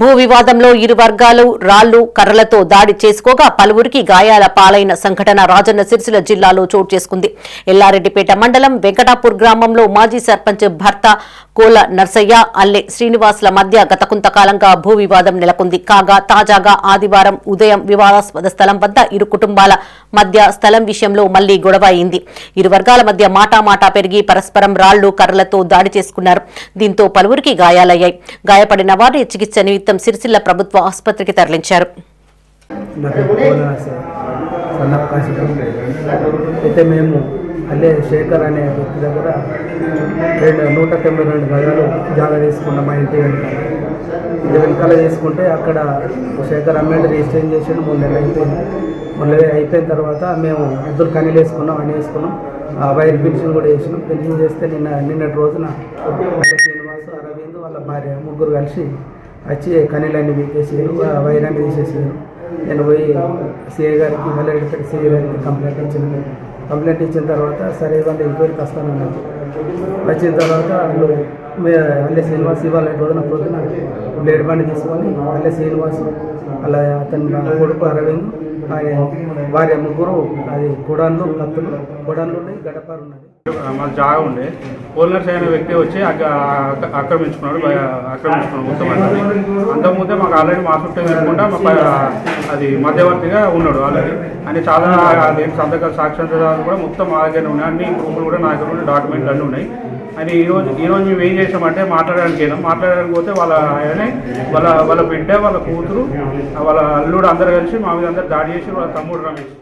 భూ వివాదంలో ఇరు వర్గాలు రాళ్ళు కర్రలతో దాడి చేసుకోగా పలువురికి గాయాల పాలైన సంఘటన రాజన్న సిరిసిల్ల జిల్లాలో చోటు చేసుకుంది. ఎల్లారెడ్డిపేట మండలం వెంకటాపూర్ గ్రామంలో మాజీ సర్పంచ్ భర్త కోల నర్సయ్య అల్లె శ్రీనివాసుల మధ్య గత కొంతకాలంగా భూ వివాదం నెలకొంది. కాగా తాజాగా ఆదివారం ఉదయం వివాదాస్పద స్థలం వద్ద ఇరు కుటుంబాల మధ్య స్థలం విషయంలో మళ్ళీ గొడవ అయింది. ఇరు వర్గాల మధ్య మాటామాటా పెరిగి పరస్పరం రాళ్ళు కర్రలతో దాడి చేసుకున్నారు. దీంతో పలువురికి గాయాలయ్యాయి. గాయపడిన వారిని చికిత్స నిమిత్తం సిరిసిల్ల ప్రభుత్వ ఆసుపత్రికి తరలించారు. నా అయితే మేము అల్లే శేఖర్ అనే వ్యక్తి దగ్గర రెండు నూట తొంభై రెండు గజాలు జాగా తీసుకున్నాం మా ఇంటి వెనకాల. ఇంటి వెనకాల తీసుకుంటే అక్కడ శేఖర్ అమ్మేంటి రిజిస్ట్రేషన్ చేసాడు మూడు నెలలు అయిపోయింది. మూడు నెలలు అయిపోయిన తర్వాత మేము ఇద్దరు కనీలు వేసుకున్నాం అని వేసుకున్నాం. ఆ వైర్ పెన్షన్ కూడా వేసినాం. పెన్షన్ చేస్తే నిన్న నిన్నటి రోజున శ్రీనివాసు అరవింద్ వాళ్ళ భార్య ముగ్గురు కలిసి వచ్చి కనీలన్నీ పీకేసారు వైర్ అన్ని తీసేసారు నేను పోయి సిఏ గారికి మళ్ళీ సిఏ గారికి కంప్లైంట్ ఇచ్చిన కంప్లైంట్ ఇచ్చిన తర్వాత సరే వాళ్ళు ఎంక్వైరీకి వస్తానన్నారు. వచ్చిన తర్వాత వాళ్ళు అల్లె శ్రీనివాస్ ఇవాళ రోజున పొద్దున బ్లేడ్ బండి తీసుకొని అల్లె శ్రీనివాస్ అలా అతని కొడుకు అరవింద్ ఆయన వారి ముగ్గురు అది కుడాన్లు కత్తులు కుడాన్లు ఉన్నాయి గడపారు ఉన్నది మా జాగా ఉండే. పోలీనర్స్ అయిన వ్యక్తి వచ్చి ఆక్రమించుకున్నాడు ఆక్రమించుకున్నాడు మొత్తం అంతకుముందే మాకు ఆల్రెడీ మా చుట్టూ లేకుండా మా అది మధ్యవర్తిగా ఉన్నాడు ఆల్రెడీ. అని చాలా అది సంతకాలు సాక్ష్యాలు కూడా మొత్తం మా దగ్గర ఉన్నాయి. అన్ని ప్రూఫ్లు కూడా నా దగ్గర ఉన్న డాక్యుమెంట్లు అన్నీ ఉన్నాయి. అని ఈరోజు ఈరోజు మేము ఏం చేసామంటే మాట్లాడడానికి వెళ్ళాం. మాట్లాడడానికి పోతే వాళ్ళ ఆయనే వాళ్ళ వాళ్ళ బిడ్డ వాళ్ళ కూతురు వాళ్ళ అల్లుడు అందరు కలిసి మా మీద అందరు దాడి చేసి వాళ్ళ తమ్ముడు రమేష్